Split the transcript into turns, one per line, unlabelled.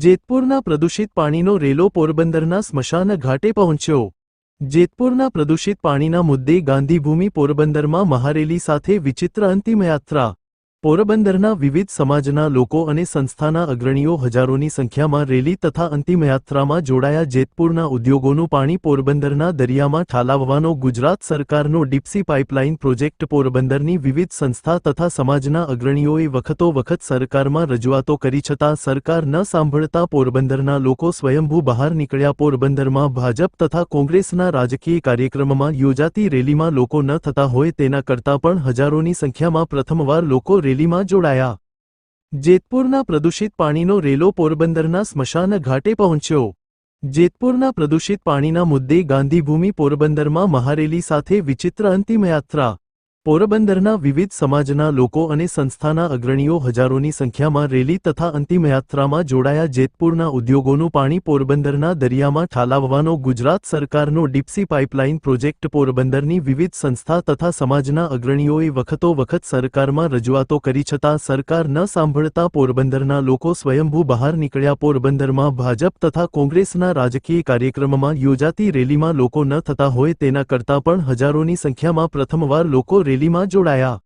જેતપુરના પ્રદૂષિત પાણીનો રેલો પોરબંદરના સ્મશાન ઘાટે પહોંચ્યો. જેતપુરના પ્રદૂષિત પાણીના મુદ્દે ગાંધીભૂમિ પોરબંદરમાં મહારેલી સાથે વિચિત્ર અંતિમયાત્રા પોરબંદરના વિવિધ સમાજના લોકો અને સંસ્થાના અગ્રણીઓ હજારોની સંખ્યામાં રેલી તથા અંતિમયાત્રામાં જોડાયા. જેતપુરના ઉદ્યોગોનું પાણી પોરબંદરના દરિયામાં ઠાલાવવાનો ગુજરાત સરકારનો ડીપસી પાઇપલાઇન પ્રોજેક્ટ. પોરબંદરની વિવિધ સંસ્થા તથા સમાજના અગ્રણીઓએ વખતો વખત સરકારમાં રજૂઆતો કરી છતાં સરકાર ન સાંભળતા પોરબંદરના લોકો સ્વયંભૂ બહાર નીકળ્યા. પોરબંદરમાં ભાજપ તથા કોંગ્રેસના રાજકીય કાર્યક્રમમાં યોજાતી રેલીમાં લોકો ન થતા હોય તેના કરતાં પણ હજારોની સંખ્યામાં પ્રથમવાર લોકો રેલીમાં જોડાયા. જેતપુરના પ્રદૂષિત પાણીનો રેલો પોરબંદરના સ્મશાન ઘાટે પહોંચ્યો. જેતપુરના પ્રદૂષિત પાણીના મુદ્દે ગાંધીભૂમિ પોરબંદરમાં મહારેલી સાથે વિચિત્ર અંતિમયાત્રા પોરબંદરના વિવિધ સમાજના લોકો અને સંસ્થાના અગ્રણીઓ હજારોની સંખ્યામાં રેલી તથા અંતિમયાત્રામાં જોડાયા. જેતપુરના ઉદ્યોગોનું પાણી પોરબંદરના દરિયામાં ઠાલાવવાનો ગુજરાત સરકારનો ડીપસી પાઇપલાઇન પ્રોજેક્ટ. પોરબંદરની વિવિધ સંસ્થા તથા સમાજના અગ્રણીઓએ વખતો વખત સરકારમાં રજૂઆતો કરી છતાં સરકાર ન સાંભળતા પોરબંદરના લોકો સ્વયંભૂ બહાર નીકળ્યા. પોરબંદરમાં ભાજપ તથા કોંગ્રેસના રાજકીય કાર્યક્રમમાં યોજાતી રેલીમાં લોકો ન થતા હોય તેના કરતાં પણ હજારોની સંખ્યામાં પ્રથમવાર લોકો રેલીમાં જોડાયા.